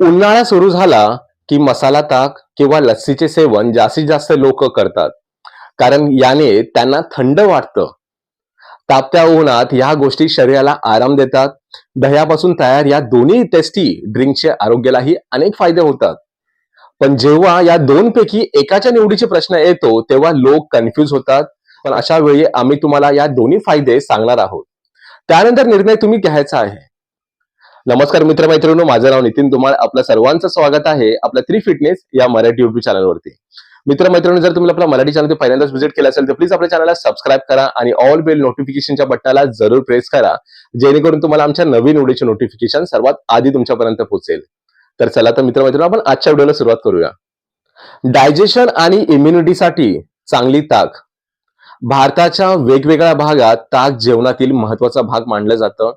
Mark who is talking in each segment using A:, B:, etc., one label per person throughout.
A: उन्हाळा सुरू झाला की मसाला ताक किंवा लस्सीचे सेवन जास्तीत जास्त लोक करतात. कारण याने त्यांना थंड वाटतं. तापत्या उन्हात या गोष्टी शरीराला आराम देतात. दह्यापासून तयार या दोन्ही टेस्टी ड्रिंकचे आरोग्यालाही अनेक फायदे होतात. पण जेव्हा या दोन पैकी एकाच्या निवडीचे प्रश्न येतो तेव्हा लोक कन्फ्यूज होतात. पण अशा वेळी आम्ही तुम्हाला या दोन्ही फायदे सांगणार आहोत. त्यानंतर निर्णय तुम्ही घ्यायचा आहे. नमस्कार मित्रमैत्रिणींनो माझं नाव नितीन तुम्हाला. आपलं सर्वांचं स्वागत आहे आपल्या थ्री फिटनेस या मराठी युट्यूब चॅनलवरती मित्रमैत्रिणी जर तुम्ही आपला मराठी चॅनल पहिल्यांदाच व्हिजिट केलं असेल तर प्लीज आपल्या चॅनलला सबस्क्राईब करा आणि ऑल बेल नोटिफिकेशनच्या बटनाला जरूर प्रेस करा जेणेकरून तुम्हाला आमच्या नवीन व्हिडिओचे नोटिफिकेशन सर्वात आधी तुमच्यापर्यंत पोहोचेल. तर चला तर मित्रमैत्रिणी आपण आजच्या व्हिडिओला सुरुवात करूया. डायजेशन आणि इम्युनिटीसाठी चांगली ताक. भारताच्या वेगवेगळ्या भागात ताक जेवणातील महत्त्वाचा भाग मानलं जातं.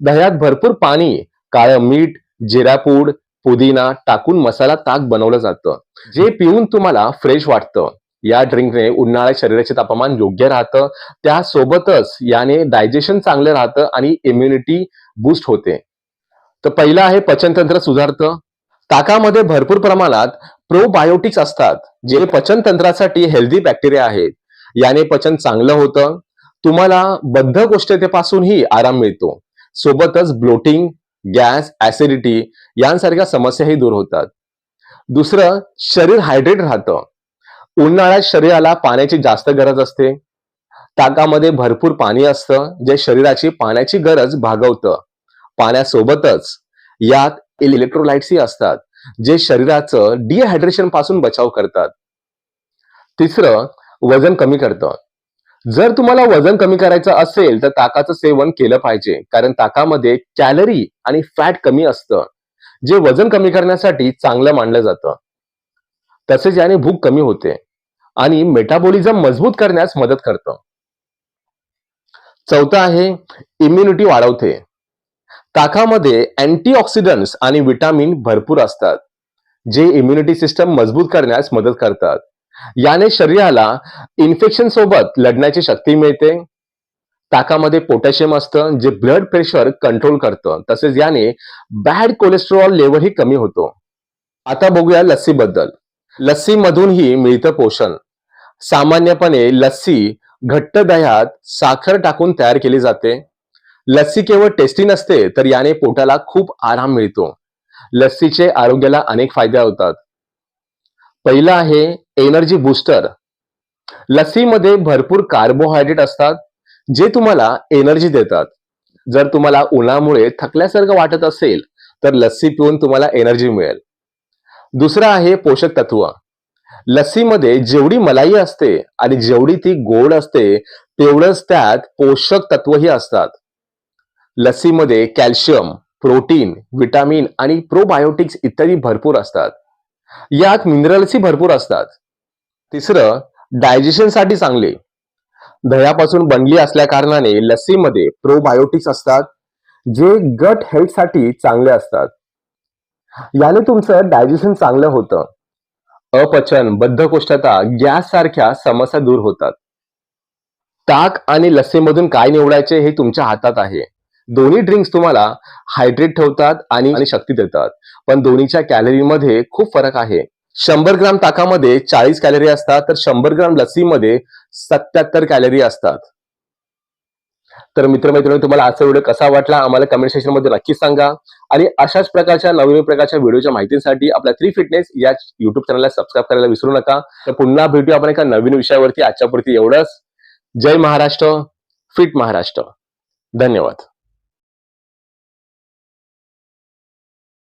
A: दह्यात भरपूर पाणी काळं मीठ जिरापूड पुदिना टाकून मसाला ताक बनवलं जातं. जे पिऊन तुम्हाला फ्रेश वाटतं. या ड्रिंकने उन्हाळ्यात शरीराचे तापमान योग्य राहतं. त्यासोबतच याने डायजेशन चांगलं राहतं आणि इम्युनिटी बूस्ट होते. तर पहिलं आहे पचनतंत्र सुधारतं. ताकामध्ये भरपूर प्रमाणात प्रोबायोटिक्स असतात जे पचनतंत्रासाठी हेल्दी बॅक्टेरिया आहेत. याने पचन चांगलं होतं. तुम्हाला बद्ध गोष्टतेपासूनही आराम मिळतो. सोबतच ब्लोटिंग गॅस ऍसिडिटी यांसारख्या समस्याही दूर होतात. दुसरं शरीर हायड्रेट राहतं. उन्हाळ्यात शरीराला पाण्याची जास्त गरज असते. ताकामध्ये भरपूर पाणी असतं जे शरीराची पाण्याची गरज भागवतं. पाण्यासोबतच यात इलेक्ट्रोलाइट्सही असतात जे शरीराचं डिहायड्रेशनपासून बचाव करतात. तिसरं वजन कमी करतं. जर तुम्हाला वजन कमी करायचं असेल तर ताकाचं सेवन केलं पाहिजे. कारण ताकामध्ये कॅलरी आणि फॅट कमी असतं. जे वजन कमी करण्यासाठी चांगलं मानलं जातं. तसेच याने भूक कमी होते. आणि मेटाबॉलिझम मजबूत करण्यास मदत करतं. चौथं आहे इम्युनिटी वाढवते. ताकामध्ये अँटीऑक्सिडंट्स आणि विटामिन भरपूर असतात. जे इम्युनिटी सिस्टम मजबूत करण्यास मदत करतात. याने शरीराला इन्फेक्शन सोबत लढण्याची शक्ती मिळते. ताकामध्ये पोटॅशियम असतं जे ब्लड प्रेशर कंट्रोल करतं. तसेच याने बॅड कोलेस्ट्रॉल लेवलही कमी होतो. आता बघूया लस्सीबद्दल. लस्सी मधूनही मिळतं पोषण. सामान्यपणे लस्सी घट्ट दह्यात साखर टाकून तयार केली जाते. लस्सी केवळ टेस्टी नसते तर याने पोटाला खूप आराम मिळतो. लस्सीचे आरोग्याला अनेक फायदे होतात. पहिलं आहे एनर्जी बूस्टर लस्सीमध्ये भरपूर कार्बोहायड्रेट असतात जे तुम्हाला एनर्जी देतात. जर तुम्हाला उन्हामुळे थकल्यासारखं वाटत असेल तर लस्सी पिऊन तुम्हाला एनर्जी मिळेल. दुसरं आहे पोषक तत्व. लस्सीमध्ये जेवढी मलाई असते आणि जेवढी ती गोड असते तेवढंच त्यात पोषक तत्वही असतात. लस्सीमध्ये कॅल्शियम प्रोटीन विटामिन आणि प्रोबायोटिक्स इत्यादी भरपूर असतात. यात मिनरल्सही भरपूर असतात. तिसरं डायजेशनसाठी चांगले. दह्यापासून बनली असल्या कारणाने लस्सीमध्ये प्रोबायोटिक्स असतात जे गट हेल्थसाठी चांगले असतात. याने तुमचं डायजेशन चांगलं होतं. अपचन बद्धकोष्ठता गॅस सारख्या समस्या दूर होतात. ताक आणि लस्सीमधून काय निवडायचे हे तुमच्या हातात आहे. दोन्ही ड्रिंक्स तुम्हाला हायड्रेट ठेवतात आणि आणि शक्ती देतात. पण दोन्हीच्या कॅलरीमध्ये खूप फरक आहे. शंभर ग्राम ताकामध्ये चाळीस कॅलरी असतात तर शंभर ग्राम लसीमध्ये सत्याहत्तर कॅलरी असतात. तर मित्रमैत्रिणी तुम्हाला आजचा व्हिडिओ कसा वाटला आम्हाला कमेंट सेक्शनमध्ये नक्की सांगा. आणि अशाच प्रकारच्या नवीन प्रकारच्या व्हिडिओच्या माहितीसाठी आपल्या थ्री फिटनेस या युट्यूब चॅनलला सबस्क्राईब करायला विसरू नका. तर पुन्हा भेटू आपण एका नवीन विषयावरती. आजच्यापुरती एवढंच. जय महाराष्ट्र. फिट महाराष्ट्र. धन्यवाद.